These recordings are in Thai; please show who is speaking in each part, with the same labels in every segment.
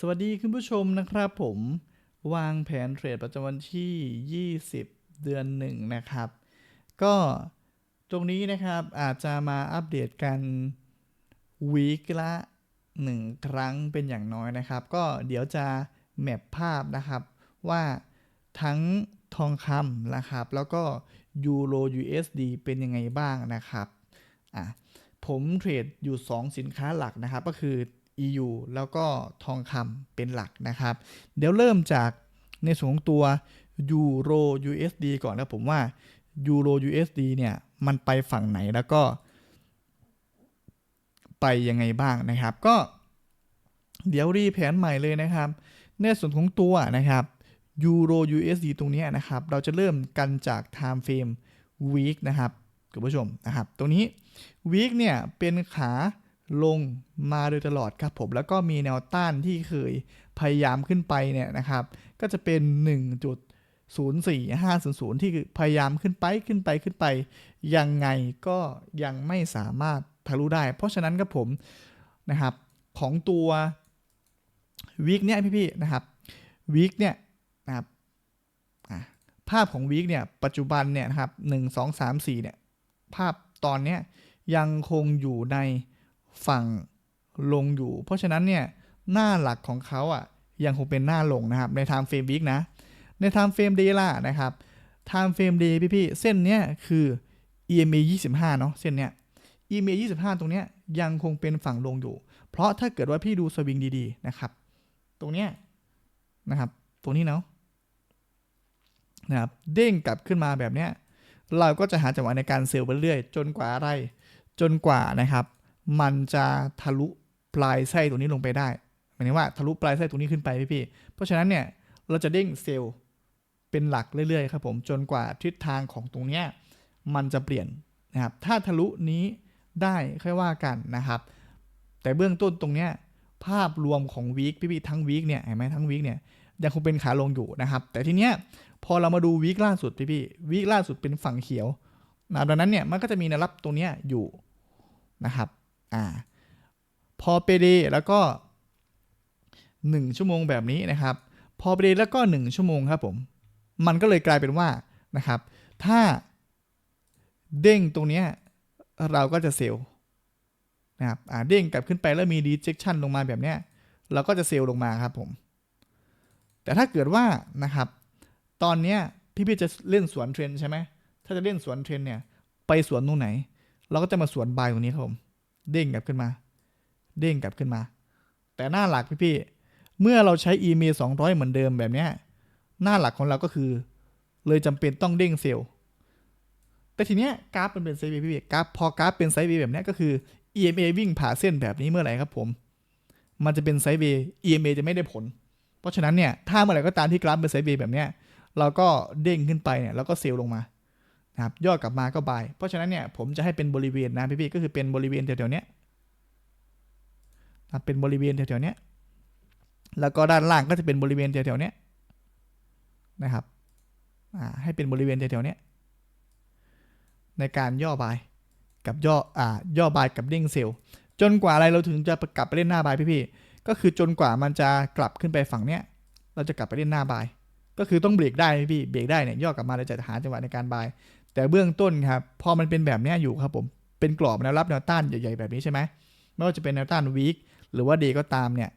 Speaker 1: สวัสดีคุณผู้ชมนะครับผม วางแผนเทรดประจำวันที่ 20 เดือนหนึ่งนะครับ ก็ตรงนี้นะครับอาจจะมาอัปเดตกันวีคละ 1 ครั้งเป็นอย่างน้อยนะครับ ก็เดี๋ยวจะแมปภาพนะครับว่าทั้งทองคำนะครับ แล้วก็ยูโร USD เป็นยังไงบ้างนะครับอะผมเทรดอยู่ 2 สินค้าหลักนะครับ ก็คือ EU แล้วก็ทองคำเป็นหลักนะครับ เดี๋ยวเริ่มจากในส่วนของตัวยูโร USD ก่อนนะผมว่ายูโร USD เนี่ยมันไปฝั่งไหนแล้วก็ ไปยังไงบ้างนะครับ ก็เดี๋ยวรีแผนใหม่เลยนะครับ ในส่วนของตัวนะครับยูโร USD ตรงนี้นะครับ เราจะเริ่มกันจาก time frame week นะครับคุณผู้ชมนะครับ ตรงนี้ week เนี่ยเป็นขา ลงมาโดยตลอดครับผมแล้วก็มีแนวต้านที่เคยพยายามขึ้นไปเนี่ยนะครับ ก็จะเป็น 1.04500 ที่พยายามขึ้นไปขึ้นไปขึ้นไป ยังไงก็ยังไม่สามารถทะลุได้ เพราะฉะนั้นครับผมนะครับของตัววีคเนี่ยพี่ๆนะครับวีคเนี่ยนะครับภาพของวีคเนี่ยปัจจุบันเนี่ยนะครับหนึ่งสองสามสี่เนี่ยภาพตอนเนี้ยยังคงอยู่ใน ฝั่งลงอยู่ เพราะฉะนั้นเนี่ยหน้าหลักของเขาอะยังคงเป็นหน้าลงนะครับ ใน time frame week นะ ใน time frame day ล่ะนะครับ time frame day พี่ๆเส้นเนี้ยคือ EMA 25 เนาะเส้นเนี้ย EMA 25 ตรงเนี้ยยังคงเป็นฝั่งลงอยู่ เพราะถ้าเกิดว่าพี่ดูสวิงดีๆนะครับ ตรงเนี้ยนะครับตรงนี้เนาะนะครับเด้งกลับขึ้นมาแบบเนี้ยเราก็จะหาจังหวะในการเซลล์ไปเรื่อยจนกว่าอะไร จนกว่านะครับ มันจะทะลุปลายไส้ตรงนี้ลงไปได้หมายถึงว่าทะลุปลายไส้ตรงนี้ขึ้นไปพี่ๆเพราะฉะนั้นเนี่ยเราจะเด้งเซลล์เป็นหลักเรื่อยๆครับผมจนกว่าทิศทางของตรงเนี้ยมันจะเปลี่ยนนะครับถ้าทะลุนี้ได้ค่อยว่ากันนะครับ แต่เบื้องต้นตรงเนี้ยภาพรวมของวีคพี่ๆทั้งวีคเนี่ยเห็นไหมทั้งวีคเนี่ยยังคงเป็นขาลงอยู่นะครับ แต่ทีเนี้ยพอเรามาดูวีคล่าสุดพี่ๆวีคล่าสุดเป็นฝั่งเขียวนะดังนั้นเนี่ยมันก็จะมีแนวรับตรงเนี้ยอยู่นะครับ อ่าพอเปเดแล้วก็ 1 ชั่วโมงแบบนี้นะครับ พอไปเลยแล้วก็ 1 ชั่วโมงครับผม มันก็เลยกลายเป็นว่านะครับ ถ้าเด้งตรงเนี้ยเราก็จะเซลล์นะครับอ่าเด้งกลับขึ้นไปแล้วมี rejection ลงมาแบบเนี้ยเราก็จะเซลล์ลงมาครับผม แต่ถ้าเกิดว่านะครับ ตอนเนี้ยพี่ๆจะเล่นสวนเทรนใช่ไหมถ้าจะเล่นสวนเทรนเนี่ยไปสวนตรงไหน เราก็จะมาสวนบายตรงนี้ครับผม เด้งกลับขึ้นมา เด้งกลับขึ้นมา แต่หน้าหลักพี่ๆเมื่อเราใช้อีเมล200 เหมือนเดิมแบบนี้หน้าหลักของเราก็คือ เลยจำเป็นต้องเด้งเซลล์แต่ทีเนี้ยกราฟมันเป็นไซด์เวย์พี่กราฟพอกราฟเป็นไซด์เวย์แบบนี้ก็คือ EMA วิ่งผ่าเส้นแบบนี้เมื่อไหร่ครับผม มันจะเป็นไซด์เวย์ EMA จะไม่ได้ผล เพราะฉะนั้นเนี่ยถ้าเมื่อไหร่ก็ตามที่กราฟเป็นไซด์เวย์แบบเนี้ยเราก็เด้งขึ้นไปเนี่ยแล้วก็เซลล์ลงมา นะครับย่อกลับมาก็บาย เพราะฉะนั้นเนี่ยผมจะให้เป็นบริเวณนะพี่ๆก็คือเป็นบริเวณแถวๆเนี้ยเป็นบริเวณแถวๆเนี้ยแล้วก็ด้านล่างก็จะเป็นบริเวณแถวๆเนี้ยนะครับให้เป็นบริเวณแถวๆเนี้ยในการย่อบายกับย่ออ่าย่อบายกับเด้งเซลล์จนกว่าอะไรเราถึงจะกลับไปเล่นหน้าบายพี่ๆก็คือจนกว่ามันจะกลับขึ้นไปฝั่งเนี้ยเราจะกลับไปเล่นหน้าบาย ก็คือต้องเบรกได้พี่เบรกได้เนี่ยย่อกลับมาเราจะหาจังหวะในการบาย แต่เบื้องต้นครับพอมันเป็นแบบนี้อยู่ครับผมเป็นกรอบแนวรับแนวต้านใหญ่ๆแบบนี้ใช่ไหมไม่ว่าจะเป็นแนวต้านวีคหรือว่าเดก็ตามเนี่ย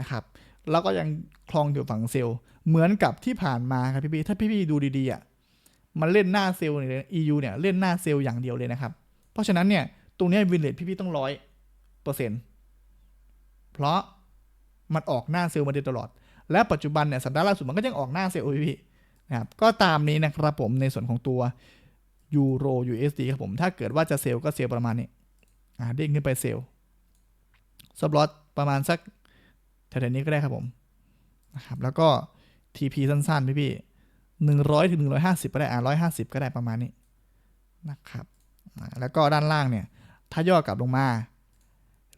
Speaker 1: นะครับเราก็ยังคลองอยู่ฝั่งเซลล์เหมือนกับที่ผ่านมาครับพี่ๆถ้าพี่ๆดูดีๆอะมันเล่นหน้าเซลล์เนี่ย EU เนี่ยเล่นหน้าเซลล์อย่างเดียวเลยนะครับ เพราะฉะนั้นเนี่ยตรงนี้วินเลทพี่ๆต้องร้อยเปอร์เซ็นต์เพราะมันออกหน้าเซลล์มาโดยตลอด และปัจจุบันเนี่ยสัปดาห์ล่าสุดมันก็ยังออกหน้าเซลล์พี่ๆนะครับก็ตามนี้นะครับผมในส่วนของตัว ยูโร USD ครับผม ถ้าเกิดว่าจะเซลล์ก็เซลล์ประมาณนี้อ่าเด้งขึ้นไปเซลล์ซับลอตประมาณสักแถวๆนี้ก็ได้ครับผมนะครับแล้วก็ TP สั้นๆ พี่ๆหนึ่งร้อยถึงหนึ่งร้อยห้าสิบก็ได้อ่าร้อยห้าสิบก็ได้ประมาณนี้นะครับแล้วก็ด้านล่างเนี่ย ถ้าย่อกลับลงมา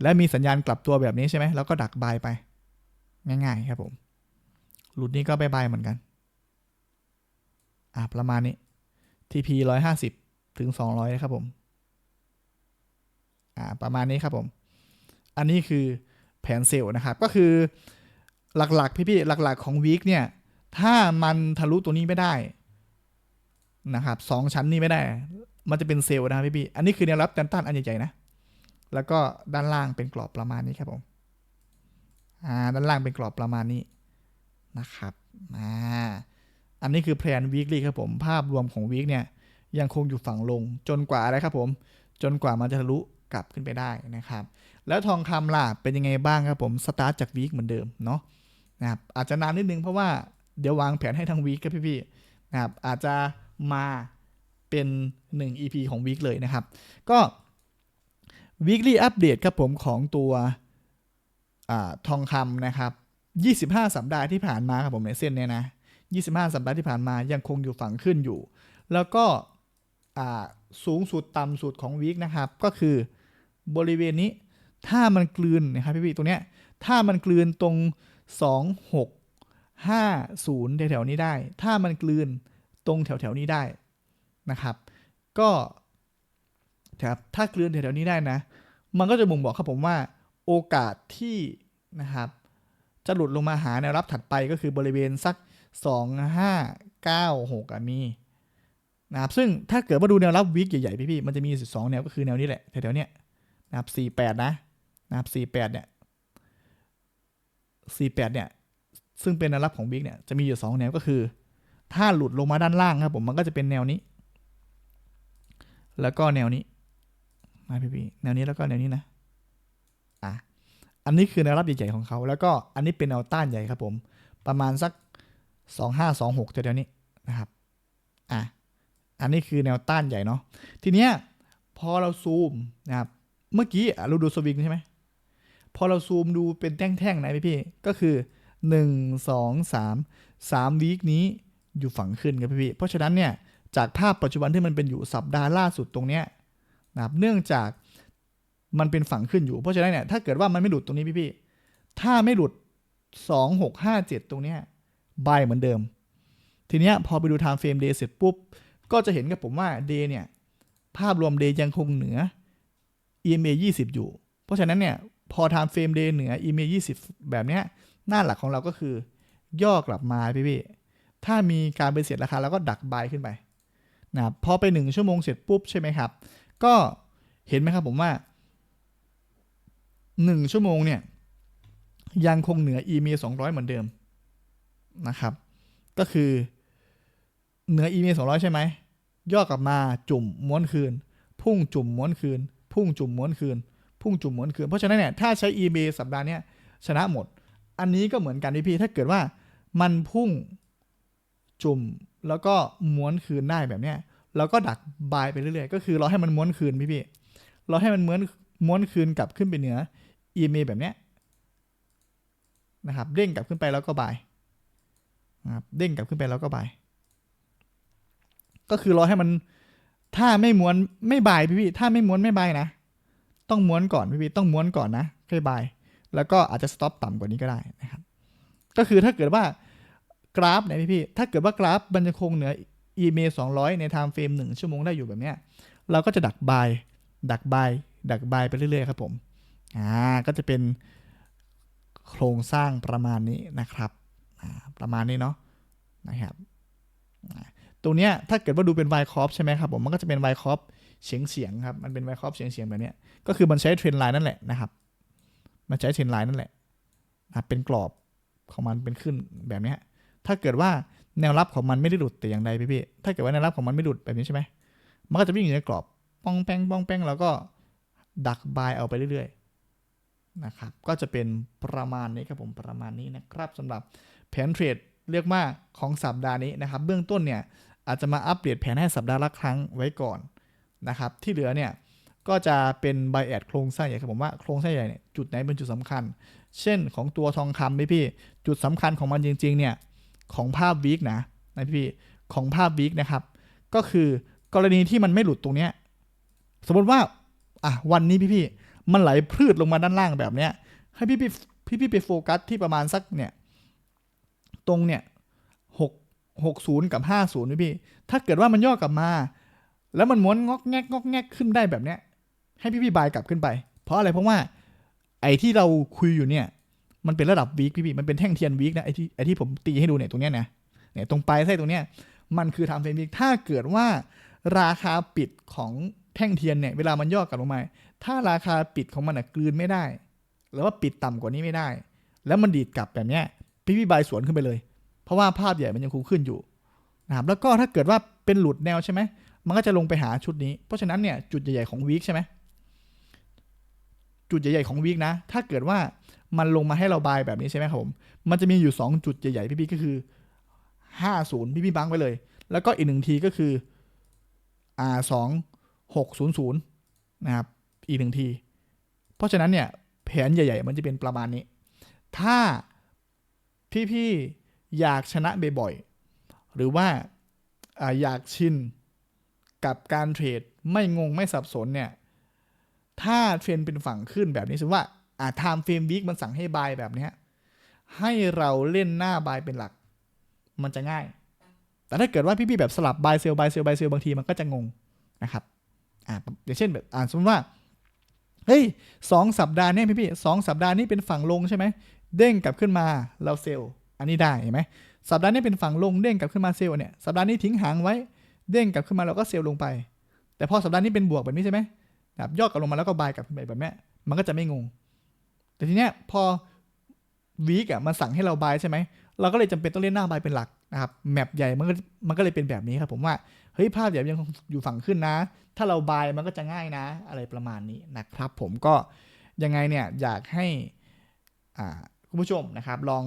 Speaker 1: และมีสัญญาณกลับตัวแบบนี้ใช่ไหมแล้วก็ดักบายไป ง่ายๆ ครับผม หลุดนี้ก็บายบายเหมือนกัน อ่าประมาณนี้ TP ร้อยห้าสิบถึงสองร้อยนะครับผม อ่า ประมาณนี้ครับผม อันนี้คือแผนเซลล์นะครับ ก็คือหลักๆ พี่ๆ หลักๆ ของวีคเนี่ย ถ้ามันทะลุตัวนี้ไม่ได้นะครับสองชั้นนี้ไม่ได้ มันจะเป็นเซลล์นะครับพี่ๆ อันนี้คือแนวรับแนวต้านอันใหญ่ๆนะ แล้วก็ด้านล่างเป็นกรอบประมาณนี้ครับผม อ่า ด้านล่างเป็นกรอบประมาณนี้นะครับ อ่า อันนี้คือแพลนวีคลี่ครับผมภาพรวมของวีคเนี่ยยังคงอยู่ฝั่งลงจนกว่าอะไรครับผม จนกว่ามันจะทะลุกลับขึ้นไปได้นะครับ แล้วทองคำล่ะเป็นยังไงบ้างครับผมสตาร์ทจากวีคเหมือนเดิมเนาะนะครับอาจจะนานนิดนึงเพราะว่าเดี๋ยววางแผนให้ทั้งวีคครับพี่ๆนะครับอาจจะมาเป็น 1 EP ของวีคเลยนะครับ ก็ weekly update ครับผมของตัวอทองคำนะครับ 25 สัปดาห์ที่ผ่านมาครับผมในเส้นเนี้ยนะ 25 สัปดาห์ที่ผ่านมายังคงอยู่ฝั่งขึ้นอยู่ แล้วก็สูงสุดต่ำสุดของวีคนะครับ ก็คือบริเวณนี้ถ้ามันกลืนนะครับพี่ๆตรงเนี้ยถ้ามันกลืนตรง 2 6 5 0แถวๆนี้ได้ ถ้ามันกลืนตรงแถวๆนี้ได้นะครับ ก็ครับถ้ากลืนแถวๆนี้ได้นะ มันก็จะบ่งบอกครับผมว่าโอกาสที่นะครับจะหลุดลงมาหาแนวรับถัดไปก็คือบริเวณสัก 2 5 9 6อะมีนะครับซึ่งถ้าเกิดว่าดูแนวรับวิกใหญ่ๆพี่ๆมันจะมีอยู่สองแนวก็คือแนวนี้แหละแถวๆเนี้ยนะครับ48 นะนะครับ48 เนี่ย 48 เนี่ย ซึ่งเป็นแนวรับของบิ๊กเนี่ยจะมีอยู่ 2 แนวก็คือ ถ้าหลุดลงมาด้านล่างครับผมมันก็จะเป็นแนวนี้ แล้วก็แนวนี้นะพี่พี่แนวนี้แล้วก็แนวนี้นะอะอันนี้คือแนวรับใหญ่ๆของเขา แล้วก็อันนี้เป็นแนวต้านใหญ่ครับผม ประมาณสัก 2526แถวๆนี้นะครับอะอันนี้คือแนวต้านใหญ่เนาะทีเนี้ยพอเราซูมนะครับเมื่อกี้เราดูสวิงใช่ไหมพอเราซูมดูเป็นแท่งๆนะพี่พี่ก็คือ 1 2 3 3วีคนี้อยู่ฝั่งขึ้นครับพี่พี่เพราะฉะนั้นเนี่ยจากภาพปัจจุบันที่มันเป็นอยู่สัปดาห์ล่าสุดตรงเนี้ยนะครับเนื่องจากมันเป็นฝั่งขึ้นอยู่ เพราะฉะนั้นเนี่ยถ้าเกิดว่ามันไม่หลุดตรงนี้พี่พี่ถ้าไม่หลุด 2 6 5 7 ตรงเนี้ย บายเหมือนเดิม ทีเนี้ยพอไปดู time frame day เสร็จปุ๊บ ก็จะเห็นกับผมว่า day เนี่ย ภาพรวม day ยังคงเหนือ EMA 20 อยู่ เพราะฉะนั้นเนี่ย พอ time frame day เหนือ EMA 20 แบบเนี้ย หน้าหลักของเราก็คือย่อกลับมาพี่พี่ถ้ามีการไปเสียราคาเราก็ดักบายขึ้นไปนะครับพอไป 1 ชั่วโมงเสร็จปุ๊บใช่ไหมครับ ก็เห็นไหมครับผมว่า 1 ชั่วโมงเนี่ยยังคงเหนือ EMA 200 เหมือนเดิม นะครับ ก็คือเหนือ EMA 200ใช่ไหมย่อกลับมาจุ่มม้วนคืน พุ่งจุ่มม้วนคืน พุ่งจุ่มม้วนคืน พุ่งจุ่มม้วนคืน เพราะฉะนั้นเนี่ยถ้าใช้ eBay สัปดาห์เนี้ยชนะหมด อันนี้ก็เหมือนกันที่พี่ถ้าเกิดว่ามันพุ่งจุ่มแล้วก็ม้วนคืนได้แบบเนี้ยเราก็ดักบายไปเรื่อยๆ ก็คือเราให้มันม้วนคืนพี่พี่เราให้มันม้วนม้วนคืนกลับขึ้นไปเหนือ EMA แบบเนี้ยนะครับเด้งกลับขึ้นไปแล้วก็บาย นะครับเด้งกลับขึ้นไปแล้วก็บาย ก็คือรอให้มัน ถ้าไม่ม้วนไม่บายพี่พี่ถ้าไม่ม้วนไม่บายนะ ต้องม้วนก่อนพี่พี่ต้องม้วนก่อนนะค่อยบาย แล้วก็อาจจะสต็อปต่ำกว่านี้ก็ได้นะครับ ก็คือถ้าเกิดว่ากราฟเนี่ยพี่พี่ถ้าเกิดว่ากราฟมันจะคงเหนือ EMA 200 ใน time frame 1ชั่วโมงได้อยู่แบบเนี้ย เราก็จะดักบาย ดักบาย ดักบายไปเรื่อยๆครับผม อ่า ก็จะเป็นโครงสร้างประมาณนี้นะครับ ประมาณนี้เนาะนะครับตรงเนี้ยถ้าเกิดว่าดูเป็นไวคอฟใช่ไหมครับผมมันก็จะเป็นไวคอฟเฉียงเฉียงครับมันเป็นไวคอฟเฉียงเฉียงแบบเนี้ยก็คือมันใช้เทรนไลน์นั่นแหละนะครับมันใช้เทรนไลน์นั่นแหละเป็นกรอบของมันเป็นขึ้นแบบเนี้ยถ้าเกิดว่าแนวรับของมันไม่ได้หลุดแต่อย่างใดพี่ๆถ้าเกิดว่าแนวรับของมันไม่หลุดแบบนี้ใช่ไหมมันก็จะวิ่งอยู่ในกรอบป้องแป้งป้องแป้งแล้วก็ดักบายเอาไปเรื่อยๆนะครับก็จะเป็นประมาณนี้ครับผมประมาณนี้นะครับสำหรับ แผนเทรดเรียกว่าของสัปดาห์นี้นะครับ เบื้องต้นเนี่ยอาจจะมาอัปเดตแผนให้สัปดาห์ละครั้งไว้ก่อนนะครับ ที่เหลือเนี่ยก็จะเป็นไบแอดโครงสร้างใหญ่ครับผมว่าโครงสร้างใหญ่เนี่ยจุดไหนเป็นจุดสำคัญ เช่นของตัวทองคำพี่พี่จุดสำคัญของมันจริงๆเนี่ยของภาพวีคนะนะพี่ของภาพวีคนะครับ ก็คือกรณีที่มันไม่หลุดตรงเนี้ยสมมติว่าอะวันนี้พี่ๆมันไหลพืดลงมาด้านล่างแบบเนี้ยให้พี่พี่พี่พี่ไปโฟกัสที่ประมาณสักเนี่ย ตรงเนี่ยหกหกศูนย์กับห้าศูนย์พี่พี่ ถ้าเกิดว่ามันย่อกลับมา แล้วมันม้วนงอกแงกงอกแงกขึ้นได้แบบเนี้ย ให้พี่พี่บายกลับขึ้นไป เพราะอะไรเพราะว่า ไอ้ที่เราคุยอยู่เนี่ย มันเป็นระดับวีคพี่พี่มันเป็นแท่งเทียนวีคนะไอที่ไอที่ผมตีให้ดูเนี่ยตรงเนี้ยนะเนี่ยตรงปลายไส้ตรงเนี้ยมันคือทำเฟรมวีคถ้าเกิดว่าราคาปิดของแท่งเทียนเนี่ยเวลามันย่อกลับลงมาถ้าราคาปิดของมันอะกลืนไม่ได้ หรือว่าปิดต่ำกว่านี้ไม่ได้ แล้วมันดีดกลับแบบเนี้ย พี่พี่บายสวนขึ้นไปเลย เพราะว่าภาพใหญ่มันยังคงขึ้นอยู่นะครับแล้วก็ถ้าเกิดว่าเป็นหลุดแนวใช่ไหมมันก็จะลงไปหาชุดนี้ เพราะฉะนั้นเนี่ยจุดใหญ่ๆของวีคใช่ไหมจุดใหญ่ๆของวีคนะ ถ้าเกิดว่ามันลงมาให้เราบายแบบนี้ใช่ไหมครับผม มันจะมีอยู่ 2 จุดใหญ่ๆพี่ๆก็คือ 50 พี่ๆบังไว้เลย แล้วก็อีกหนึ่งทีก็คือ R 2 600 นะครับ อีกหนึ่งที เพราะฉะนั้นเนี่ยแผนใหญ่ ๆ มันจะเป็นประมาณนี้ ถ้า พี่ๆอยากชนะบ่อยๆหรือว่าอยากชินกับการเทรดไม่งงไม่สับสนเนี่ยถ้าเทรนเป็นฝั่งขึ้นแบบนี้สมมติว่าอ่าไทม์เฟรมวิกมันสั่งให้บายแบบนี้ให้เราเล่นหน้าบายเป็นหลัก มันจะง่าย แต่ถ้าเกิดว่าพี่ๆแบบสลับบายเซลบายเซลบายเซลบางทีมันก็จะงงนะครับอ่าอย่างเช่นแบบอ่าสมมติว่าเฮ้ยสองสัปดาห์เนี่ยพี่ๆสองสัปดาห์นี้เป็นฝั่งลงใช่ไหม เด้งกลับขึ้นมาเราเซลล์อันนี้ได้เห็นไหมสัปดาห์นี้เป็นฝั่งลงเด้งกลับขึ้นมาเซลล์เนี่ยสัปดาห์นี้ทิ้งหางไว้ เด้งกลับขึ้นมาเราก็เซลล์ลงไป แต่พอสัปดาห์นี้เป็นบวกแบบนี้ใช่ไหมแบบย่อกลับลงมาแล้วก็บายกลับขึ้นไปแบบนี้มันก็จะไม่งง แต่ทีเนี้ยพอวีกอะมันสั่งให้เราบายใช่ไหมเราก็เลยจำเป็นต้องเล่นหน้าบายเป็นหลักนะครับแมปใหญ่มันก็มันก็เลยเป็นแบบนี้ครับผมว่าเฮ้ยภาพใหญ่ยังคงอยู่ฝั่งขึ้นนะ ถ้าเราบายมันก็จะง่ายนะ อะไรประมาณนี้นะครับ ผมก็ยังไงเนี่ยอยากให้อ่า คุณผู้ชมนะครับ ลอง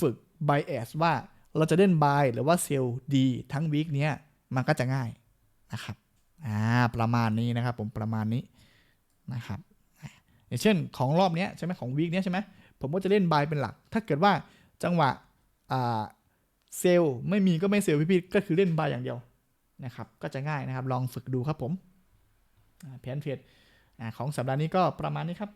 Speaker 1: ฝึก bias ว่าเราจะเล่นบายหรือว่าเซลล์ดีทั้งวีคเนี้ยมันก็จะง่ายนะครับอ่าประมาณนี้นะครับ ผมประมาณนี้นะครับอย่างเช่นของรอบเนี้ยใช่ไหมของวีคเนี้ยใช่ไหมผมก็จะเล่นบายเป็นหลัก ถ้าเกิดว่าจังหวะอ่าเซลไม่มีก็ไม่เซลล์พี่ก็คือเล่นบายอย่างเดียวนะครับ ก็จะง่ายนะครับ ลองฝึกดูครับผมแผนเทรดของสัปดาห์นี้ก็ประมาณนี้ครับ